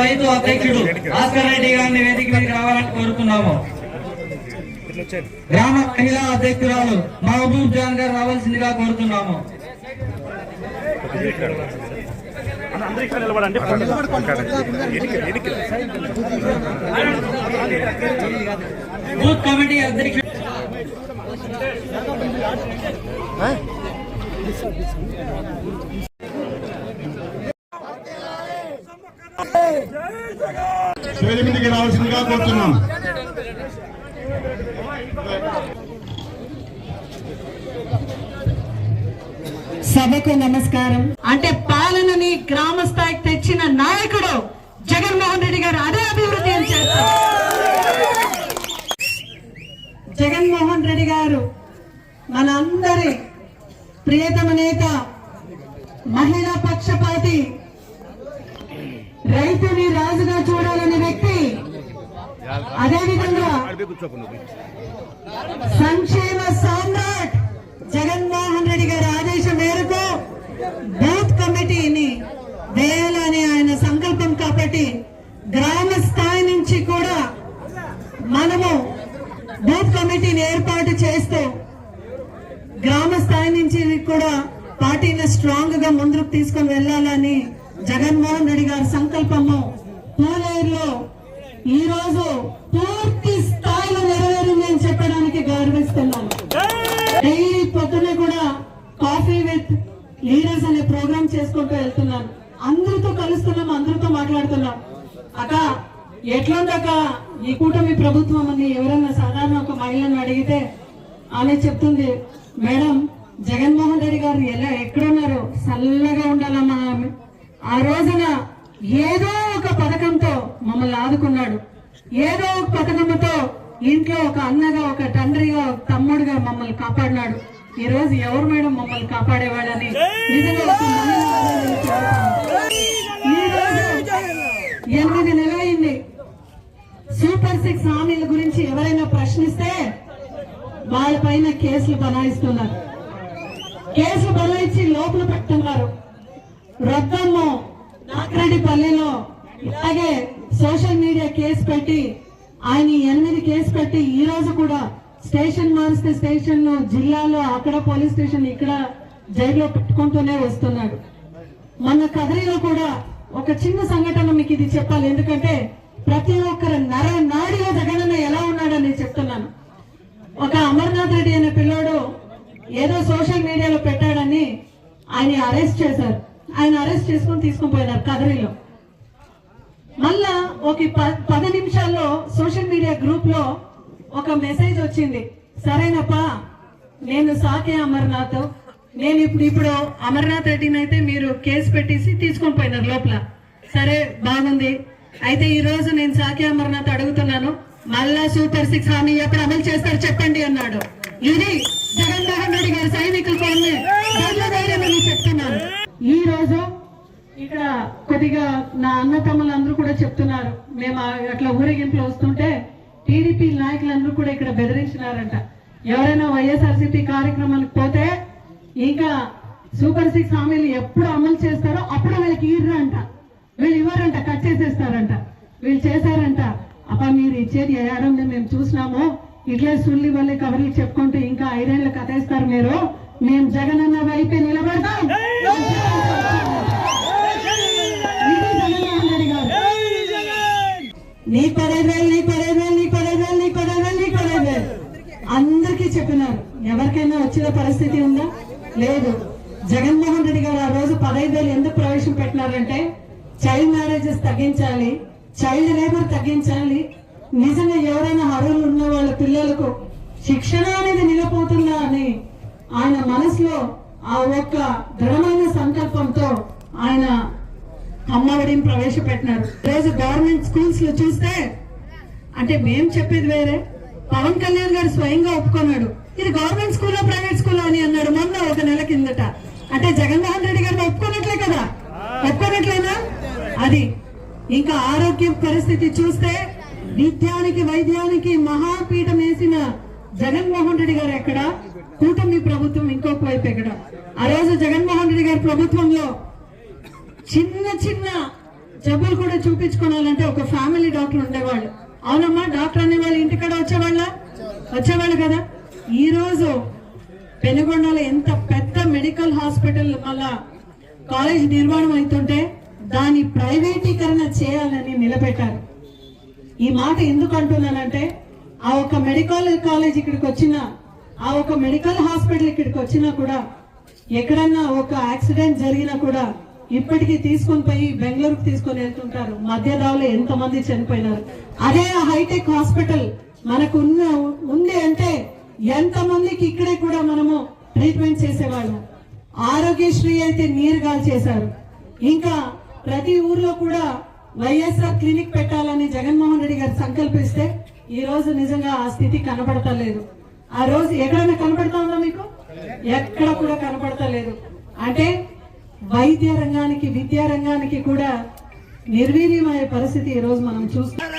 రైతు అధ్యక్షుడు భాస్కర్ రెడ్డి గారిని వేదిక మీదకి రావాలని కోరుతున్నాము. గ్రామ మహిళా అధ్యక్షురాలు మహబూబ్ జాన్ గారు రావాల్సిందిగా కోరుతున్నాము. అందరూ నిలబడండి బూత్ కమిటీ అధ్యక్షుడు వేల మీదకి రావాల్సిందిగా కోరుతున్నాం. సభకు నమస్కారం. అంటే పాలనని గ్రామ స్థాయికి తెచ్చిన నాయకుడు జగన్మోహన్ రెడ్డి గారు అదే అభివృద్ధి అని చేస్తారు. జగన్మోహన్ రెడ్డి గారు మనందరి ప్రియతమ నేత మహిళా పక్షపాతి రైతుని రాజుగా అదేవిధంగా సంక్షేమ సామ్రాట్ జగన్మోహన్ రెడ్డి గారి ఆదేశం మేరకు బూత్ కమిటీని వేయాలని ఆయన సంకల్పం కాబట్టి గ్రామ స్థాయి నుంచి కూడా మనము బూత్ కమిటీని ఏర్పాటు చేస్తూ గ్రామ స్థాయి నుంచి కూడా పార్టీని స్ట్రాంగ్గా ముందుకు తీసుకొని వెళ్ళాలని జగన్మోహన్ రెడ్డి గారి సంకల్పము పూలేరులో ఈ రోజు పూర్తి స్థాయిలో నెరవేరింది అని చెప్పడానికి గౌరవిస్తున్నాను. డైలీ పొద్దున కూడా కాఫీ విత్ లీడర్స్ అనే ప్రోగ్రామ్ చేసుకుంటూ వెళ్తున్నాను. అందరితో కలుస్తున్నాం అందరితో మాట్లాడుతున్నాం. అక్క ఎట్లుందక్క ఈ కూటమి ప్రభుత్వం అని ఎవరైనా సాధారణ ఒక మహిళను అడిగితే ఆమె చెప్తుంది మేడం జగన్మోహన్ రెడ్డి గారు ఎలా ఎక్కడున్నారు చల్లగా ఉండాలమ్మా ఆ రోజున ఏదో ఒక పథకంతో మమ్మల్ని ఆదుకున్నాడు. ఏదో ఒక పథకంతో ఇంట్లో ఒక అన్నగా ఒక తండ్రిగా ఒక తమ్ముడుగా మమ్మల్ని కాపాడినాడు. ఈ రోజు ఎవరు మేడం మమ్మల్ని కాపాడేవాడని ఎనిమిది నెల అయింది ఎనిమిది నెలలైంది. సూపర్ సిక్స్ హామీల గురించి ఎవరైనా ప్రశ్నిస్తే వాళ్ళ పైన కేసులు బనాయిస్తున్నారు. కేసులు బనాయించి లోపల పెట్టున్నారు రద్దమ్మో నాకరెడ్డిపల్లిలో ఇలాగే సోషల్ మీడియా కేసు పెట్టి ఆయన ఎనిమిది కేసు పెట్టి ఈ రోజు కూడా స్టేషన్ మారిస్తే స్టేషన్ జిల్లాలో అక్కడ పోలీస్ స్టేషన్ ఇక్కడ జైల్లో పెట్టుకుంటూనే వస్తున్నాడు. మన కదరిలో కూడా ఒక చిన్న సంఘటన మీకు ఇది చెప్పాలి. ఎందుకంటే ప్రతి ఒక్కరు నర నాడిలో జగనన్న ఎలా ఉన్నాడని చెప్తున్నాను. ఒక అమర్నాథ్ రెడ్డి అనే పిల్లోడు ఏదో సోషల్ మీడియాలో పెట్టాడని ఆయన అరెస్ట్ చేశారు. ఆయన అరెస్ట్ చేసుకొని తీసుకొని పోయినారు కదరిలో. మళ్ళా ఒక పది నిమిషాల్లో సోషల్ మీడియా గ్రూప్లో ఒక మెసేజ్ వచ్చింది. సరేనప్పా నేను సాకే అమర్నాథ్ నేను ఇప్పుడు ఇప్పుడు అమర్నాథ్ రెడ్డిని అయితే మీరు కేసు పెట్టేసి తీసుకొని పోయినారు లోపల. సరే బాగుంది. అయితే ఈ రోజు నేను సాకే అమర్నాథ్ అడుగుతున్నాను. మళ్ళా సూపర్ సిక్స్ హామీ ఎప్పుడు అమలు చేస్తారు చెప్పండి అన్నాడు. ఇది జగన్మోహన్ రెడ్డి గారి సైనికుల చెప్తున్నాను. ఈ కొద్దిగా నా అన్న తమ్ములందరూ కూడా చెప్తున్నారు. మేము అట్లా ఊరేగింపులు వస్తుంటే టీడీపీ నాయకులందరూ కూడా ఇక్కడ బెదిరించినారంట. ఎవరైనా వైఎస్ఆర్సీపీ కార్యక్రమానికి పోతే ఇంకా సూపర్ సిక్స్ హామీలు ఎప్పుడు అమలు చేస్తారో అప్పుడు వీళ్ళకి ఇర్రంట. వీళ్ళు ఇవ్వరంట కట్ చేసేస్తారంట. వీళ్ళు చేశారంట. అప్ప మీరు ఇచ్చేది ఏడం మేము చూసినాము. ఇట్లే సుల్లి వల్లే కవర్లు చెప్పుకుంటూ ఇంకా ఐదేళ్ళు కథేస్తారు మీరు. మేము జగనన్న వైపే నిలబడతాం. నీ పదహైదు వేలు నీ పదహైదు వేలు నీ పదహైదు వేలు నీ పదహైదు వేలు నీ పదహైదు వేలు అందరికీ చెప్పినారు. ఎవరికైనా వచ్చిన పరిస్థితి ఉందా? లేదు. జగన్మోహన్ రెడ్డి గారు ఆ రోజు పదహైదు వేలు ఎందుకు ప్రవేశపెట్టినారంటే చైల్డ్ మ్యారేజెస్ తగ్గించాలి చైల్డ్ లేబర్ తగ్గించాలి. నిజంగా ఎవరైనా అర్హులు ఉన్న వాళ్ళ పిల్లలకు శిక్షణ అనేది నిలబోతుందా అని ఆయన మనసులో ఆ ఒక్క దృఢమైన సంకల్పంతో ఆయన అమ్మఒడిని ప్రవేశపెట్టినారు. రోజు గవర్నమెంట్ స్కూల్స్లో చూస్తే అంటే మేం చెప్పేది వేరే. పవన్ కళ్యాణ్ గారు స్వయంగా ఒప్పుకున్నాడు. ఇది గవర్నమెంట్ స్కూల్లో ప్రైవేట్ స్కూల్లో అని అన్నాడు. మొన్న ఒక నెల కిందట. అంటే జగన్మోహన్ రెడ్డి గారిని ఒప్పుకున్నట్లే కదా? ఒప్పుకున్నట్లేనా అది. ఇంకా ఆరోగ్య పరిస్థితి చూస్తే విద్యానికి వైద్యానికి మహాపీఠం వేసిన జగన్మోహన్ రెడ్డి గారు ఎక్కడ? కూటమి ప్రభుత్వం ఇంకొక వైపు ఎక్కడ? ఆ రోజు జగన్మోహన్ రెడ్డి గారి ప్రభుత్వంలో చిన్న చిన్న జబ్బులు కూడా చూపించుకోవాలంటే ఒక ఫ్యామిలీ డాక్టర్ ఉండేవాళ్ళు. అవునమ్మా డాక్టర్ అనేవాళ్ళు ఇంటికాడ వచ్చేవాళ్ళ? వచ్చేవాళ్ళు కదా. ఈరోజు పెనుగొండలో ఎంత పెద్ద మెడికల్ హాస్పిటల్ మళ్ళా కాలేజ్ నిర్మాణం అవుతుంటే దాని ప్రైవేటీకరణ చేయాలని నిలబెట్టారు. ఈ మాట ఎందుకు అంటున్నానంటే ఆ ఒక మెడికల్ కాలేజ్ ఇక్కడికి వచ్చిన ఆ ఒక మెడికల్ హాస్పిటల్ ఇక్కడికి వచ్చినా కూడా ఎక్కడన్నా ఒక యాక్సిడెంట్ జరిగినా కూడా ఇప్పటికీ తీసుకొని పోయి బెంగళూరుకు తీసుకొని వెళ్తుంటారు. మధ్య దావలో ఎంత మంది చనిపోయినారు. అదే ఆ హైటెక్ హాస్పిటల్ మనకు ఉన్న ఉంది అంటే ఎంత మందికి ఇక్కడే కూడా మనము ట్రీట్మెంట్ చేసేవాళ్ళం. ఆరోగ్యశ్రీ అయితే నీరుగా చేశారు. ఇంకా ప్రతి ఊర్లో కూడా వైఎస్ఆర్ క్లినిక్ పెట్టాలని జగన్మోహన్ రెడ్డి గారు సంకల్పిస్తే ఈ రోజు నిజంగా ఆ స్థితి కనబడతలేదు ఆ రోజు ఎక్కడైనా కనబడతా ఉందా మీకు? ఎక్కడ కూడా కనబడతలేదు అంటే వైద్య రంగానికి విద్యా రంగానికి కూడా నిర్వీర్యమయ్యే పరిస్థితి ఈ రోజు మనం చూస్తున్నాం.